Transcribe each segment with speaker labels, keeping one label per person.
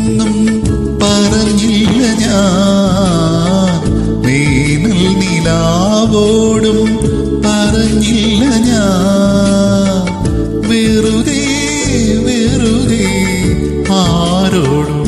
Speaker 1: എന്നും പറഞ്ഞില്ല ഞാൻ. വേനൽ നിലാവോടും പറഞ്ഞില്ല ഞാൻ. വെറുതെ വെറുതെ ആരോടും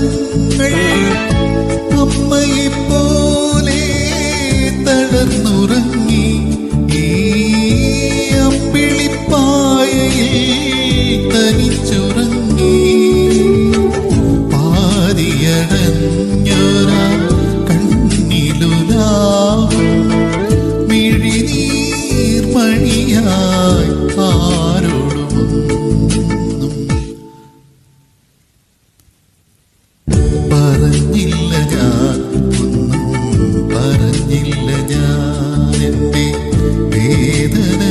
Speaker 1: ഞങ്ങൾ അമ്മയെപ്പോലെ തളർന്നുറങ്ങ. എന്റെ